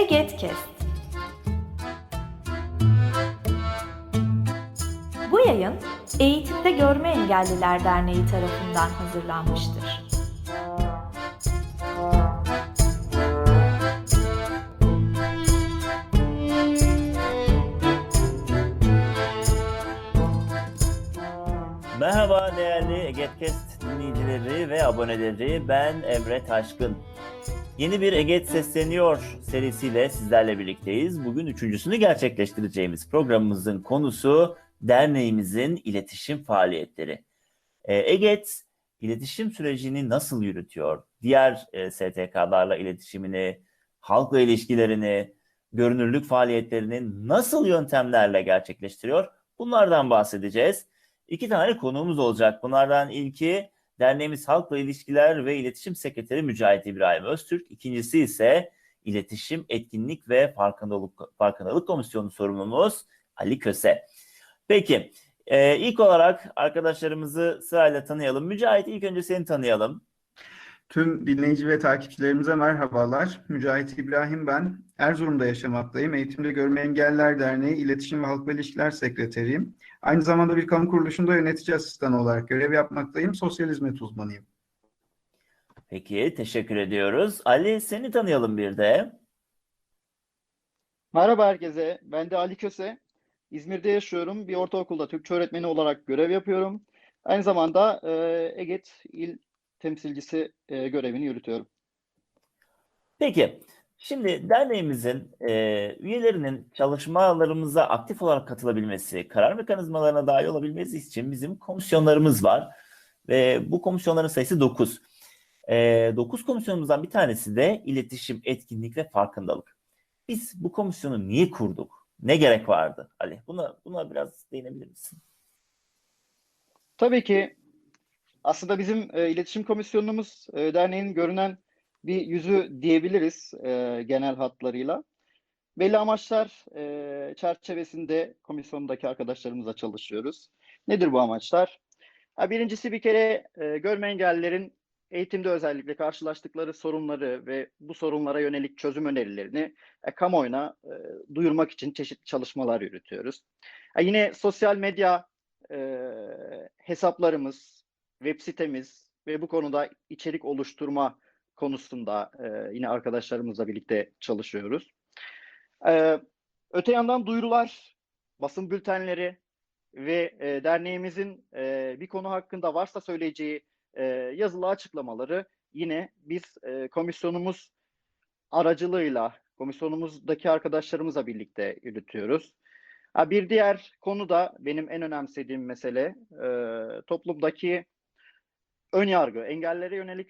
Egetkest. Bu yayın Eğitimde Görme Engelliler Derneği tarafından hazırlanmıştır. Merhaba değerli Egetkest dinleyicileri ve aboneleri. Ben Emre Taşkın. Yeni bir Eget Sesleniyor serisiyle sizlerle birlikteyiz. Bugün üçüncüsünü gerçekleştireceğimiz programımızın konusu derneğimizin iletişim faaliyetleri. Ee, Eget iletişim sürecini nasıl yürütüyor? Diğer e, STK'larla iletişimini, halkla ilişkilerini, görünürlük faaliyetlerini nasıl yöntemlerle gerçekleştiriyor? Bunlardan bahsedeceğiz. İki tane konuğumuz olacak. Bunlardan ilki derneğimiz Halkla İlişkiler ve İletişim Sekreteri Mücahit İbrahim Öztürk. İkincisi ise İletişim, Etkinlik ve Farkındalık, Farkındalık Komisyonu sorumlumuz Ali Köse. Peki, e, ilk olarak arkadaşlarımızı sırayla tanıyalım. Mücahit ilk önce seni tanıyalım. Tüm dinleyici ve takipçilerimize merhabalar. Mücahit İbrahim ben. Erzurum'da yaşamaktayım. Eğitimde Görme Engelliler Derneği İletişim ve Halkla İlişkiler Sekreteriyim. Aynı zamanda bir kamu kuruluşunda yönetici asistanı olarak görev yapmaktayım. Sosyal hizmet uzmanıyım. Peki, teşekkür ediyoruz. Ali seni tanıyalım bir de. Merhaba herkese. Ben de Ali Köse. İzmir'de yaşıyorum. Bir ortaokulda Türkçe öğretmeni olarak görev yapıyorum. Aynı zamanda e, EGET il temsilcisi e, görevini yürütüyorum. Peki, şimdi derneğimizin e, üyelerinin çalışmalarımıza aktif olarak katılabilmesi, karar mekanizmalarına dahil olabilmesi için bizim komisyonlarımız var. Ve bu komisyonların sayısı 9. E, 9 komisyonumuzdan bir tanesi de iletişim, etkinlik ve farkındalık. Biz bu komisyonu niye kurduk? Ne gerek vardı Ali? Buna, buna biraz değinebilir misin? Tabii ki aslında bizim e, iletişim komisyonumuz e, derneğin görünen bir yüzü diyebiliriz e, genel hatlarıyla. Belli amaçlar e, çerçevesinde komisyondaki arkadaşlarımızla çalışıyoruz. Nedir bu amaçlar? Ha, birincisi bir kere e, görme engellilerin eğitimde özellikle karşılaştıkları sorunları ve bu sorunlara yönelik çözüm önerilerini e, kamuoyuna e, duyurmak için çeşitli çalışmalar yürütüyoruz. Ha, yine sosyal medya e, hesaplarımız, web sitemiz ve bu konuda içerik oluşturma konusunda e, yine arkadaşlarımızla birlikte çalışıyoruz. E, öte yandan duyurular, basın bültenleri ve e, derneğimizin e, bir konu hakkında varsa söyleyeceği e, yazılı açıklamaları yine biz e, komisyonumuz aracılığıyla, komisyonumuzdaki arkadaşlarımızla birlikte yürütüyoruz. Ha, bir diğer konu da benim en önemsediğim mesele e, toplumdaki ön yargı, engellere yönelik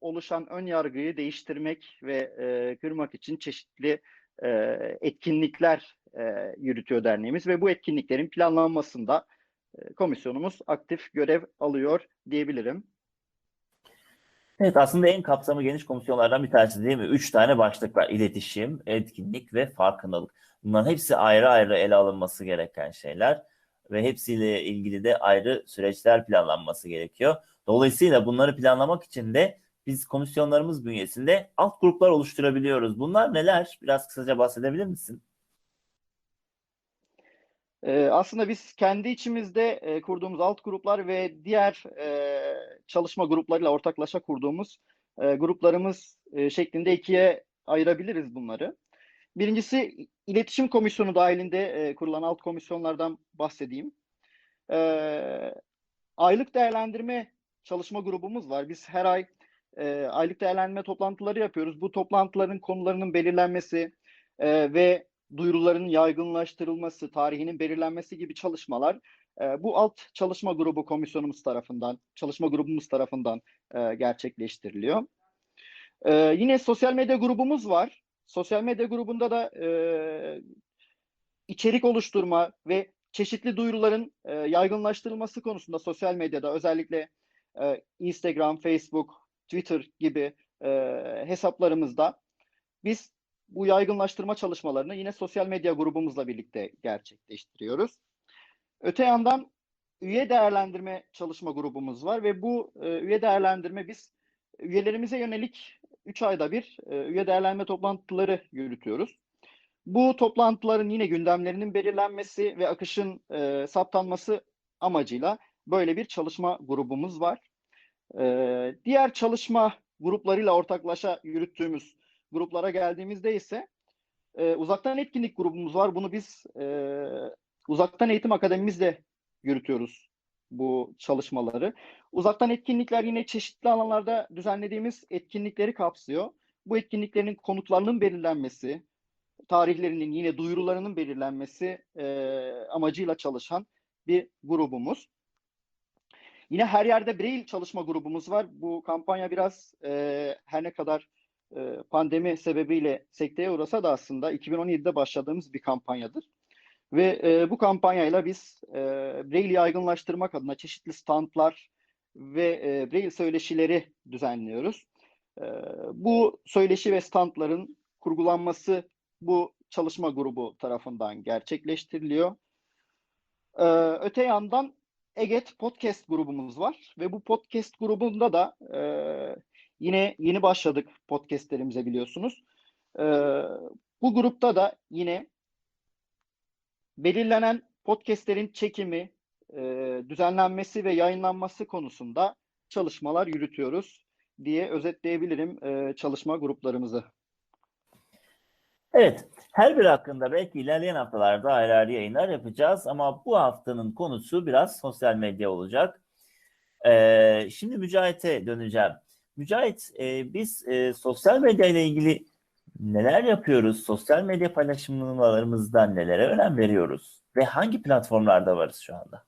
oluşan ön yargıyı değiştirmek ve e, kırmak için çeşitli e, etkinlikler e, yürütüyor derneğimiz ve bu etkinliklerin planlanmasında e, komisyonumuz aktif görev alıyor diyebilirim. Evet aslında en kapsamı geniş komisyonlardan bir tanesi değil mi? Üç tane başlık var. İletişim, etkinlik ve farkındalık. Bunların hepsi ayrı ayrı ele alınması gereken şeyler ve hepsiyle ilgili de ayrı süreçler planlanması gerekiyor. Dolayısıyla bunları planlamak için de biz komisyonlarımız bünyesinde alt gruplar oluşturabiliyoruz. Bunlar neler? Biraz kısaca bahsedebilir misin? Ee, aslında biz kendi içimizde e, kurduğumuz alt gruplar ve diğer e, çalışma gruplarıyla ortaklaşa kurduğumuz e, gruplarımız e, şeklinde ikiye ayırabiliriz bunları. Birincisi iletişim komisyonu dahilinde e, kurulan alt komisyonlardan bahsedeyim. E, aylık değerlendirme çalışma grubumuz var. Biz her ay e, aylık değerlendirme toplantıları yapıyoruz. Bu toplantıların konularının belirlenmesi e, ve duyuruların yaygınlaştırılması, tarihinin belirlenmesi gibi çalışmalar e, bu alt çalışma grubu komisyonumuz tarafından, çalışma grubumuz tarafından e, gerçekleştiriliyor. E, yine sosyal medya grubumuz var. Sosyal medya grubunda da e, içerik oluşturma ve çeşitli duyuruların e, yaygınlaştırılması konusunda sosyal medyada özellikle e, Instagram, Facebook, Twitter gibi e, hesaplarımızda biz bu yaygınlaştırma çalışmalarını yine sosyal medya grubumuzla birlikte gerçekleştiriyoruz. Öte yandan üye değerlendirme çalışma grubumuz var ve bu e, üye değerlendirme biz üyelerimize yönelik 3 ayda bir e, üye değerlenme toplantıları yürütüyoruz. Bu toplantıların yine gündemlerinin belirlenmesi ve akışın e, saptanması amacıyla böyle bir çalışma grubumuz var. E, diğer çalışma gruplarıyla ortaklaşa yürüttüğümüz gruplara geldiğimizde ise e, uzaktan etkinlik grubumuz var. Bunu biz e, uzaktan eğitim akademimizle yürütüyoruz bu çalışmaları. Uzaktan etkinlikler yine çeşitli alanlarda düzenlediğimiz etkinlikleri kapsıyor. Bu etkinliklerin konutlarının belirlenmesi, tarihlerinin yine duyurularının belirlenmesi e, amacıyla çalışan bir grubumuz. Yine her yerde Braille çalışma grubumuz var. Bu kampanya biraz e, her ne kadar e, pandemi sebebiyle sekteye uğrasa da aslında 2017'de başladığımız bir kampanyadır. Ve e, bu kampanyayla biz e, Braille'i yaygınlaştırmak adına çeşitli standlar ve e, Braille söyleşileri düzenliyoruz. E, bu söyleşi ve standların kurgulanması bu çalışma grubu tarafından gerçekleştiriliyor. E, öte yandan Eget Podcast grubumuz var ve bu podcast grubunda da e, yine yeni başladık podcastlerimize biliyorsunuz. E, bu grupta da yine belirlenen podcastlerin çekimi, e, düzenlenmesi ve yayınlanması konusunda çalışmalar yürütüyoruz diye özetleyebilirim e, çalışma gruplarımızı. Evet, her biri hakkında belki ilerleyen haftalarda ayrı ayrı yayınlar yapacağız ama bu haftanın konusu biraz sosyal medya olacak. Ee, şimdi Mücahit'e döneceğim. Mücahit, e, biz e, sosyal medya ile ilgili neler yapıyoruz? Sosyal medya paylaşımlarımızda nelere önem veriyoruz? Ve hangi platformlarda varız şu anda?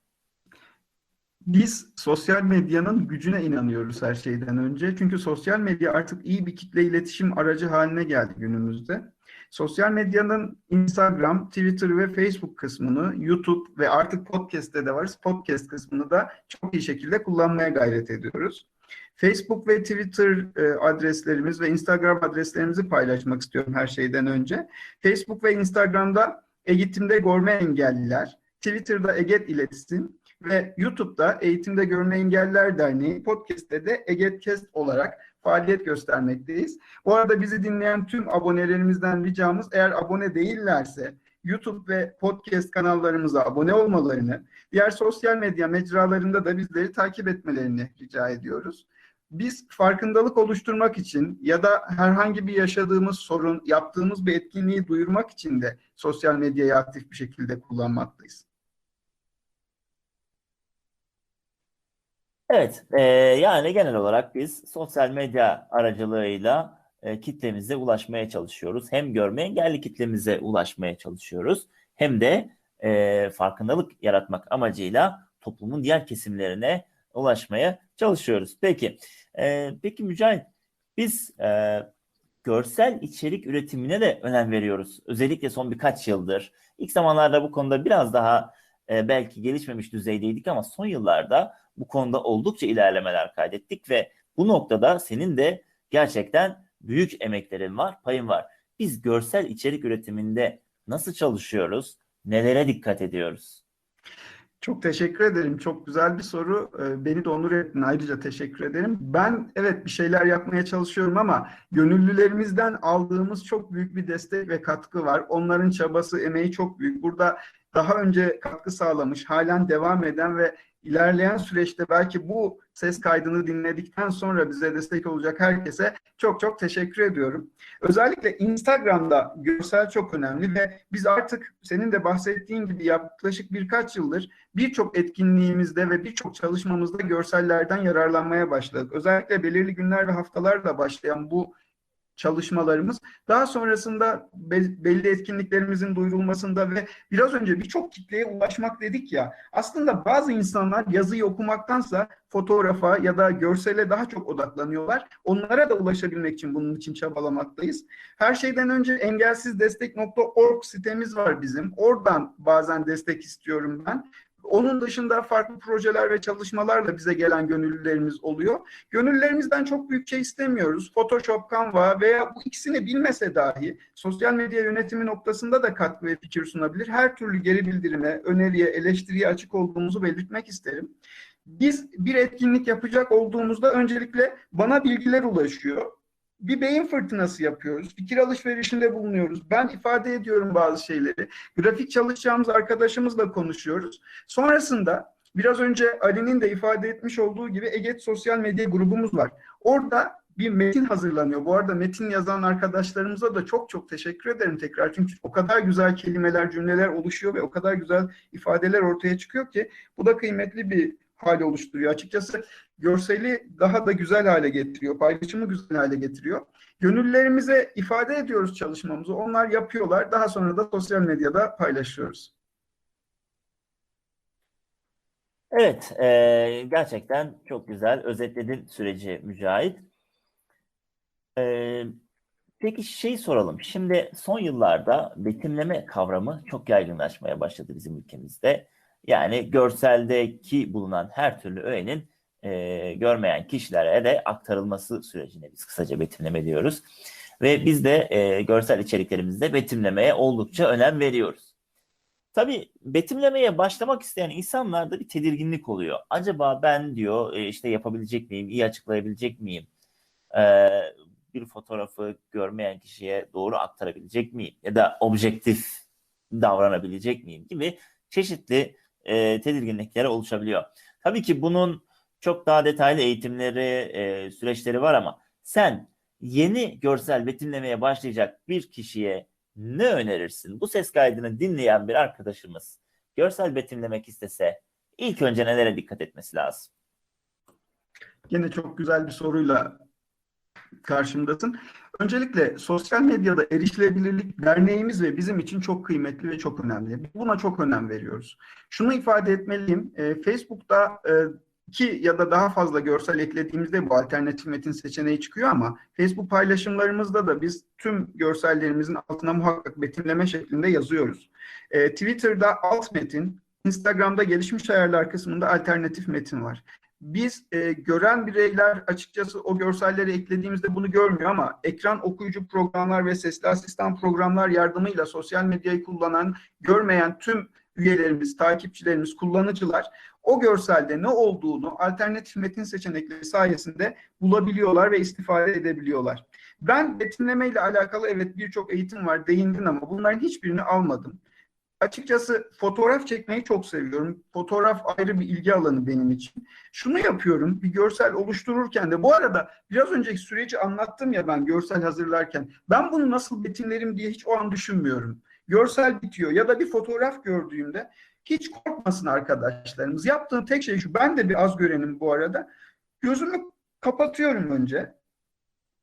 Biz sosyal medyanın gücüne inanıyoruz her şeyden önce. Çünkü sosyal medya artık iyi bir kitle iletişim aracı haline geldi günümüzde. Sosyal medyanın Instagram, Twitter ve Facebook kısmını, YouTube ve artık podcast'te de varız. Podcast kısmını da çok iyi şekilde kullanmaya gayret ediyoruz. Facebook ve Twitter e, adreslerimiz ve Instagram adreslerimizi paylaşmak istiyorum her şeyden önce. Facebook ve Instagram'da Eğitimde Görme Engelliler, Twitter'da Eget İletişim ve YouTube'da Eğitimde Görme Engelliler Derneği podcast'te de Egetkest olarak faaliyet göstermekteyiz. Bu arada bizi dinleyen tüm abonelerimizden ricamız eğer abone değillerse YouTube ve podcast kanallarımıza abone olmalarını, diğer sosyal medya mecralarında da bizleri takip etmelerini rica ediyoruz. Biz farkındalık oluşturmak için ya da herhangi bir yaşadığımız sorun, yaptığımız bir etkinliği duyurmak için de sosyal medyayı aktif bir şekilde kullanmaktayız. Evet, e, yani genel olarak biz sosyal medya aracılığıyla e, kitlemize ulaşmaya çalışıyoruz. Hem görme engelli kitlemize ulaşmaya çalışıyoruz, hem de e, farkındalık yaratmak amacıyla toplumun diğer kesimlerine ulaşmaya çalışıyoruz. Peki, e, peki Mücahit, biz e, görsel içerik üretimine de önem veriyoruz. Özellikle son birkaç yıldır. İlk zamanlarda bu konuda biraz daha e, belki gelişmemiş düzeydeydik ama son yıllarda bu konuda oldukça ilerlemeler kaydettik ve bu noktada senin de gerçekten büyük emeklerin var, payın var. Biz görsel içerik üretiminde nasıl çalışıyoruz? Nelere dikkat ediyoruz? Çok teşekkür ederim. Çok güzel bir soru. Ee, Beni de onur ettin. Ayrıca teşekkür ederim. Ben evet bir şeyler yapmaya çalışıyorum ama gönüllülerimizden aldığımız çok büyük bir destek ve katkı var. Onların çabası, emeği çok büyük. Burada daha önce katkı sağlamış, halen devam eden ve ilerleyen süreçte belki bu ses kaydını dinledikten sonra bize destek olacak herkese çok çok teşekkür ediyorum. Özellikle Instagram'da görsel çok önemli ve biz artık senin de bahsettiğin gibi yaklaşık birkaç yıldır birçok etkinliğimizde ve birçok çalışmamızda görsellerden yararlanmaya başladık. Özellikle belirli günler ve haftalarla başlayan bu çalışmalarımız daha sonrasında belli etkinliklerimizin duyurulmasında ve biraz önce birçok kitleye ulaşmak dedik ya aslında bazı insanlar yazıyı okumaktansa fotoğrafa ya da görsele daha çok odaklanıyorlar. Onlara da ulaşabilmek için bunun için çabalamaktayız. Her şeyden önce engelsizdestek.org sitemiz var bizim. Oradan bazen destek istiyorum ben. Onun dışında farklı projeler ve çalışmalarla bize gelen gönüllülerimiz oluyor. Gönüllülerimizden çok büyük şey istemiyoruz. Photoshop, Canva veya bu ikisini bilmese dahi sosyal medya yönetimi noktasında da katkı ve fikir sunabilir. Her türlü geri bildirime, öneriye, eleştiriye açık olduğumuzu belirtmek isterim. Biz bir etkinlik yapacak olduğumuzda öncelikle bana bilgiler ulaşıyor bir beyin fırtınası yapıyoruz. Fikir alışverişinde bulunuyoruz. Ben ifade ediyorum bazı şeyleri. Grafik çalışacağımız arkadaşımızla konuşuyoruz. Sonrasında biraz önce Ali'nin de ifade etmiş olduğu gibi Eget Sosyal Medya grubumuz var. Orada bir metin hazırlanıyor. Bu arada metin yazan arkadaşlarımıza da çok çok teşekkür ederim tekrar. Çünkü o kadar güzel kelimeler, cümleler oluşuyor ve o kadar güzel ifadeler ortaya çıkıyor ki bu da kıymetli bir hal oluşturuyor. Açıkçası görseli daha da güzel hale getiriyor. Paylaşımı güzel hale getiriyor. Gönüllerimize ifade ediyoruz çalışmamızı. Onlar yapıyorlar. Daha sonra da sosyal medyada paylaşıyoruz. Evet, e, gerçekten çok güzel özetledin süreci Mücahit. E, peki şey soralım. Şimdi son yıllarda betimleme kavramı çok yaygınlaşmaya başladı bizim ülkemizde. Yani görseldeki bulunan her türlü öğenin e, görmeyen kişilere de aktarılması sürecine biz kısaca betimleme diyoruz. Ve biz de e, görsel içeriklerimizde betimlemeye oldukça önem veriyoruz. Tabii betimlemeye başlamak isteyen insanlarda bir tedirginlik oluyor. Acaba ben diyor e, işte yapabilecek miyim, iyi açıklayabilecek miyim? Ee, bir fotoğrafı görmeyen kişiye doğru aktarabilecek miyim? Ya da objektif davranabilecek miyim gibi çeşitli e, tedirginlikleri oluşabiliyor. Tabii ki bunun çok daha detaylı eğitimleri, e, süreçleri var ama sen yeni görsel betimlemeye başlayacak bir kişiye ne önerirsin? Bu ses kaydını dinleyen bir arkadaşımız görsel betimlemek istese ilk önce nelere dikkat etmesi lazım? Yine çok güzel bir soruyla karşımdasın. Öncelikle sosyal medyada erişilebilirlik derneğimiz ve bizim için çok kıymetli ve çok önemli. Buna çok önem veriyoruz. Şunu ifade etmeliyim. E, Facebook'ta e, iki ya da daha fazla görsel eklediğimizde bu alternatif metin seçeneği çıkıyor ama Facebook paylaşımlarımızda da biz tüm görsellerimizin altına muhakkak betimleme şeklinde yazıyoruz. E, Twitter'da alt metin, Instagram'da gelişmiş ayarlar kısmında alternatif metin var. Biz e, gören bireyler açıkçası o görselleri eklediğimizde bunu görmüyor ama ekran okuyucu programlar ve sesli asistan programlar yardımıyla sosyal medyayı kullanan, görmeyen tüm üyelerimiz, takipçilerimiz, kullanıcılar o görselde ne olduğunu alternatif metin seçenekleri sayesinde bulabiliyorlar ve istifade edebiliyorlar. Ben betimleme ile alakalı evet birçok eğitim var değindin ama bunların hiçbirini almadım. Açıkçası fotoğraf çekmeyi çok seviyorum. Fotoğraf ayrı bir ilgi alanı benim için. Şunu yapıyorum bir görsel oluştururken de bu arada biraz önceki süreci anlattım ya ben görsel hazırlarken. Ben bunu nasıl betimlerim diye hiç o an düşünmüyorum. Görsel bitiyor ya da bir fotoğraf gördüğümde hiç korkmasın arkadaşlarımız. Yaptığım tek şey şu. Ben de bir az görenim bu arada. Gözümü kapatıyorum önce.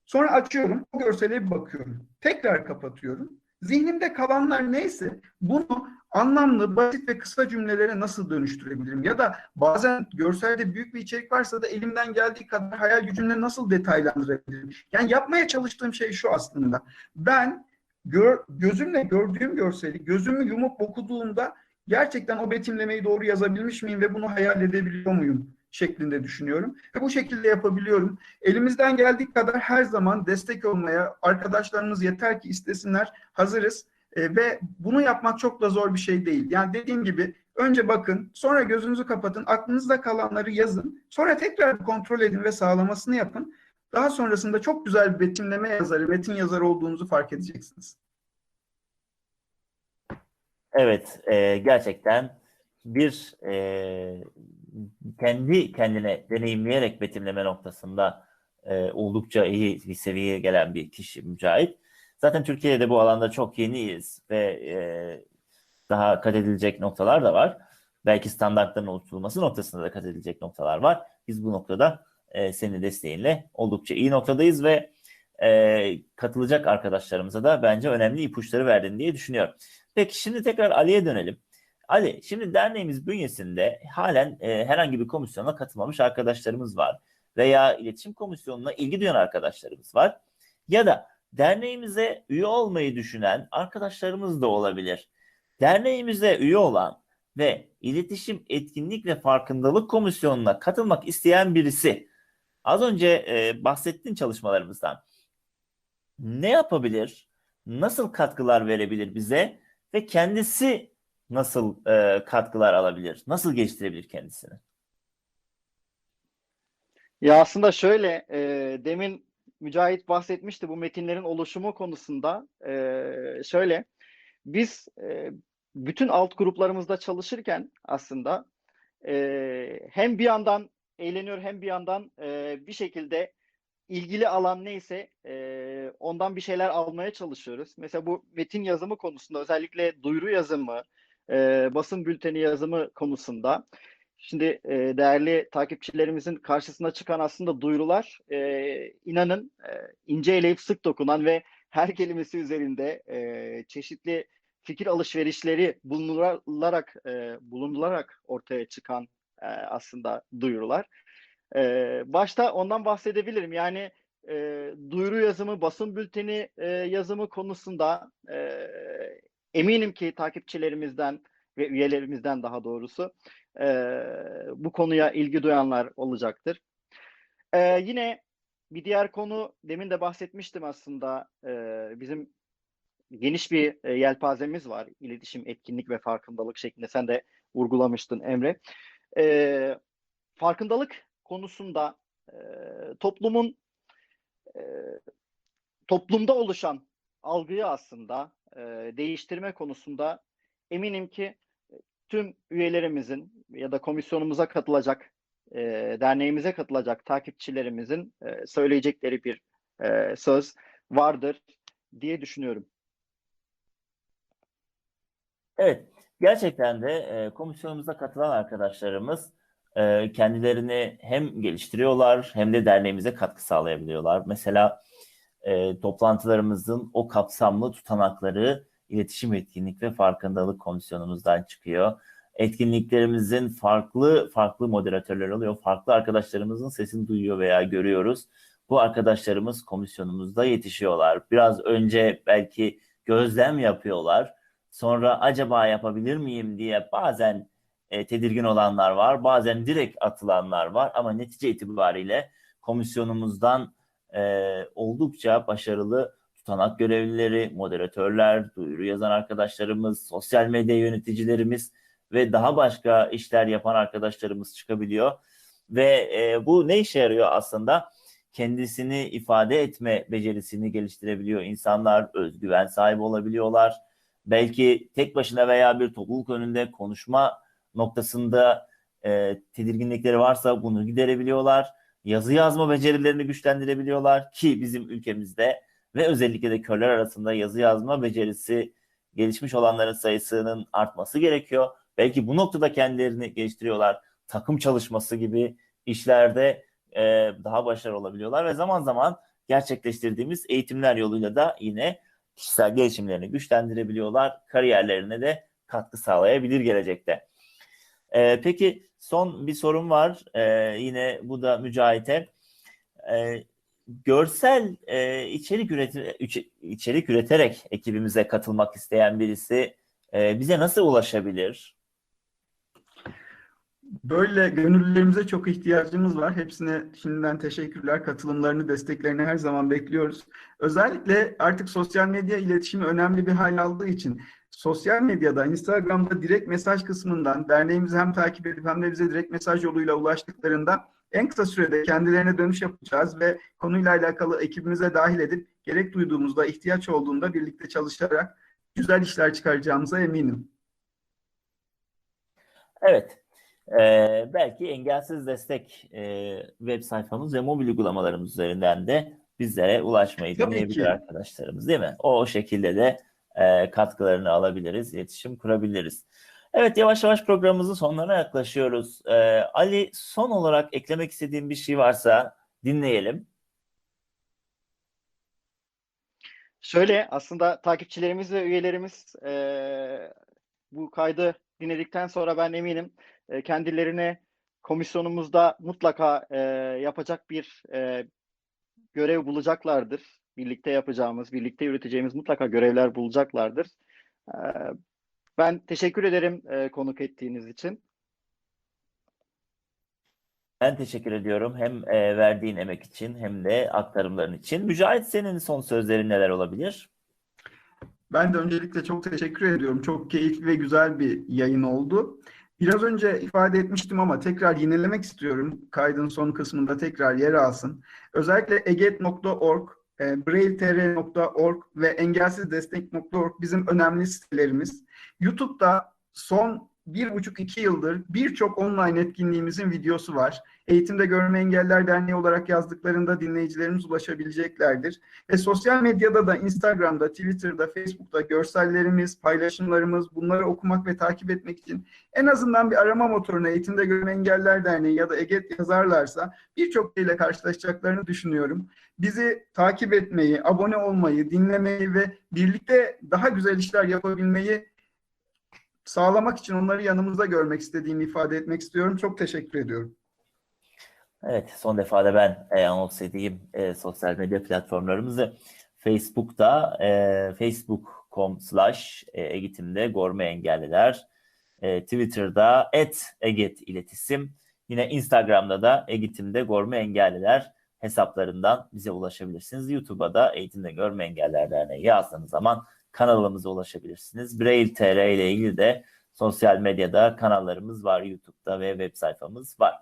Sonra açıyorum. O görsele bir bakıyorum. Tekrar kapatıyorum. Zihnimde kalanlar neyse bunu anlamlı, basit ve kısa cümlelere nasıl dönüştürebilirim? Ya da bazen görselde büyük bir içerik varsa da elimden geldiği kadar hayal gücümle nasıl detaylandırabilirim? Yani yapmaya çalıştığım şey şu aslında. Ben gör, gözümle gördüğüm görseli gözümü yumup okuduğumda gerçekten o betimlemeyi doğru yazabilmiş miyim ve bunu hayal edebiliyor muyum şeklinde düşünüyorum. Ve bu şekilde yapabiliyorum. Elimizden geldiği kadar her zaman destek olmaya arkadaşlarımız yeter ki istesinler hazırız. E, ve bunu yapmak çok da zor bir şey değil. Yani dediğim gibi önce bakın, sonra gözünüzü kapatın, aklınızda kalanları yazın, sonra tekrar kontrol edin ve sağlamasını yapın. Daha sonrasında çok güzel bir betimleme yazarı, metin yazarı olduğunuzu fark edeceksiniz. Evet, e, gerçekten bir e, kendi kendine deneyimleyerek betimleme noktasında e, oldukça iyi bir seviyeye gelen bir kişi Mücahit. Zaten Türkiye'de bu alanda çok yeniyiz ve e, daha kat edilecek noktalar da var. Belki standartların oluşturulması noktasında da kat edilecek noktalar var. Biz bu noktada e, senin desteğinle oldukça iyi noktadayız ve e, katılacak arkadaşlarımıza da bence önemli ipuçları verdin diye düşünüyorum. Peki şimdi tekrar Ali'ye dönelim. Ali, şimdi derneğimiz bünyesinde halen e, herhangi bir komisyona katılmamış arkadaşlarımız var. Veya iletişim komisyonuna ilgi duyan arkadaşlarımız var. Ya da derneğimize üye olmayı düşünen arkadaşlarımız da olabilir. Derneğimize üye olan ve iletişim, etkinlik ve farkındalık komisyonuna katılmak isteyen birisi az önce e, bahsettiğin çalışmalarımızdan ne yapabilir? Nasıl katkılar verebilir bize ve kendisi nasıl e, katkılar alabilir? Nasıl geliştirebilir kendisini? Ya aslında şöyle, e, demin Mücahit bahsetmişti bu metinlerin oluşumu konusunda. Ee, şöyle, biz e, bütün alt gruplarımızda çalışırken aslında e, hem bir yandan eğleniyor hem bir yandan e, bir şekilde ilgili alan neyse e, ondan bir şeyler almaya çalışıyoruz. Mesela bu metin yazımı konusunda özellikle duyuru yazımı, e, basın bülteni yazımı konusunda şimdi e, değerli takipçilerimizin karşısına çıkan aslında duyurular e, inanın e, ince eleyip sık dokunan ve her kelimesi üzerinde e, çeşitli fikir alışverişleri bulunularak e, bulunularak ortaya çıkan e, aslında duyurular. E, başta ondan bahsedebilirim. Yani e, duyuru yazımı, basın bülteni e, yazımı konusunda e, eminim ki takipçilerimizden ve üyelerimizden daha doğrusu e, bu konuya ilgi duyanlar olacaktır. E, yine bir diğer konu demin de bahsetmiştim aslında e, bizim geniş bir e, yelpazemiz var. İletişim, etkinlik ve farkındalık şeklinde sen de vurgulamıştın Emre. E, farkındalık konusunda e, toplumun e, toplumda oluşan algıyı aslında e, değiştirme konusunda eminim ki tüm üyelerimizin ya da komisyonumuza katılacak, e, derneğimize katılacak takipçilerimizin e, söyleyecekleri bir e, söz vardır diye düşünüyorum. Evet, gerçekten de e, komisyonumuza katılan arkadaşlarımız e, kendilerini hem geliştiriyorlar hem de derneğimize katkı sağlayabiliyorlar. Mesela e, toplantılarımızın o kapsamlı tutanakları iletişim etkinlik ve farkındalık komisyonumuzdan çıkıyor. Etkinliklerimizin farklı farklı moderatörler oluyor. Farklı arkadaşlarımızın sesini duyuyor veya görüyoruz. Bu arkadaşlarımız komisyonumuzda yetişiyorlar. Biraz önce belki gözlem yapıyorlar. Sonra acaba yapabilir miyim diye bazen e, tedirgin olanlar var. Bazen direkt atılanlar var. Ama netice itibariyle komisyonumuzdan e, oldukça başarılı tutanak görevlileri, moderatörler, duyuru yazan arkadaşlarımız, sosyal medya yöneticilerimiz ve daha başka işler yapan arkadaşlarımız çıkabiliyor. Ve e, bu ne işe yarıyor aslında? Kendisini ifade etme becerisini geliştirebiliyor. İnsanlar özgüven sahibi olabiliyorlar. Belki tek başına veya bir topluluk önünde konuşma noktasında e, tedirginlikleri varsa bunu giderebiliyorlar. Yazı yazma becerilerini güçlendirebiliyorlar ki bizim ülkemizde ve özellikle de körler arasında yazı yazma becerisi gelişmiş olanların sayısının artması gerekiyor. Belki bu noktada kendilerini geliştiriyorlar. Takım çalışması gibi işlerde e, daha başarılı olabiliyorlar ve zaman zaman gerçekleştirdiğimiz eğitimler yoluyla da yine kişisel gelişimlerini güçlendirebiliyorlar. Kariyerlerine de katkı sağlayabilir gelecekte. E, peki son bir sorum var. E, yine bu da Mücahit'e. E, görsel e, içerik, üreti, içerik üreterek ekibimize katılmak isteyen birisi e, bize nasıl ulaşabilir? Böyle gönüllülerimize çok ihtiyacımız var. Hepsine şimdiden teşekkürler. Katılımlarını, desteklerini her zaman bekliyoruz. Özellikle artık sosyal medya iletişimi önemli bir hal aldığı için sosyal medyada, Instagram'da direkt mesaj kısmından derneğimizi hem takip edip hem de bize direkt mesaj yoluyla ulaştıklarında en kısa sürede kendilerine dönüş yapacağız ve konuyla alakalı ekibimize dahil edip gerek duyduğumuzda, ihtiyaç olduğunda birlikte çalışarak güzel işler çıkaracağımıza eminim. Evet. Ee, belki engelsiz destek e, web sayfamız ve mobil uygulamalarımız üzerinden de bizlere ulaşmayı Tabii deneyebilir ki. arkadaşlarımız değil mi? O, o şekilde de e, katkılarını alabiliriz, iletişim kurabiliriz. Evet yavaş yavaş programımızın sonlarına yaklaşıyoruz. Ee, Ali son olarak eklemek istediğin bir şey varsa dinleyelim. Şöyle aslında takipçilerimiz ve üyelerimiz eee, bu kaydı dinledikten sonra ben eminim e, kendilerine komisyonumuzda mutlaka e, yapacak bir e, görev bulacaklardır. Birlikte yapacağımız, birlikte yürüteceğimiz mutlaka görevler bulacaklardır. E, ben teşekkür ederim e, konuk ettiğiniz için. Ben teşekkür ediyorum hem e, verdiğin emek için hem de aktarımların için. Mücahit senin son sözlerin neler olabilir? Ben de öncelikle çok teşekkür ediyorum. Çok keyifli ve güzel bir yayın oldu. Biraz önce ifade etmiştim ama tekrar yinelemek istiyorum. Kaydın son kısmında tekrar yer alsın. Özellikle eget.org, e, braille.tr.org ve engelsizDestek.org bizim önemli sitelerimiz. YouTube'da son bir buçuk iki yıldır birçok online etkinliğimizin videosu var. Eğitimde Görme Engeller Derneği olarak yazdıklarında dinleyicilerimiz ulaşabileceklerdir. Ve sosyal medyada da Instagram'da, Twitter'da, Facebook'ta görsellerimiz, paylaşımlarımız bunları okumak ve takip etmek için en azından bir arama motoruna Eğitimde Görme Engeller Derneği ya da EGET yazarlarsa birçok şeyle karşılaşacaklarını düşünüyorum. Bizi takip etmeyi, abone olmayı, dinlemeyi ve birlikte daha güzel işler yapabilmeyi sağlamak için onları yanımızda görmek istediğimi ifade etmek istiyorum. Çok teşekkür ediyorum. Evet, son defa da ben e, anons edeyim e, sosyal medya platformlarımızı. Facebook'ta e, facebook.com slash eğitimde gorme engelliler. E, Twitter'da et eget iletisim. Yine Instagram'da da eğitimde gorme engelliler hesaplarından bize ulaşabilirsiniz. YouTube'a da Eğitimde Görme Engeller Derneği yazdığınız zaman kanalımıza ulaşabilirsiniz. Braille TR ile ilgili de sosyal medyada kanallarımız var. YouTube'da ve web sayfamız var.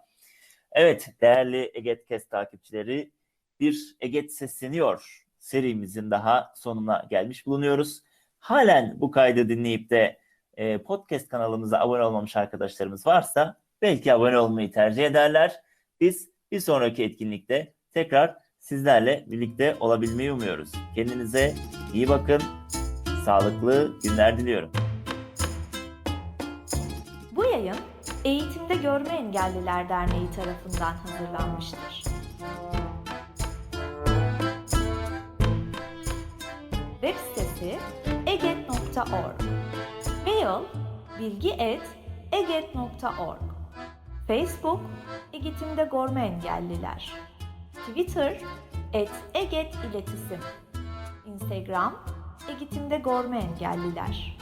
Evet değerli Egetkes takipçileri bir Eget sesleniyor serimizin daha sonuna gelmiş bulunuyoruz. Halen bu kaydı dinleyip de e, podcast kanalımıza abone olmamış arkadaşlarımız varsa belki abone olmayı tercih ederler. Biz bir sonraki etkinlikte tekrar sizlerle birlikte olabilmeyi umuyoruz. Kendinize iyi bakın. Sağlıklı günler diliyorum. Bu yayın Eğitimde Görme Engelliler Derneği tarafından hazırlanmıştır. Web sitesi eget.org Mail bilgi et eget.org Facebook Eğitimde Görme Engelliler Twitter et eget iletisim Instagram Eğitimde Görme Engelliler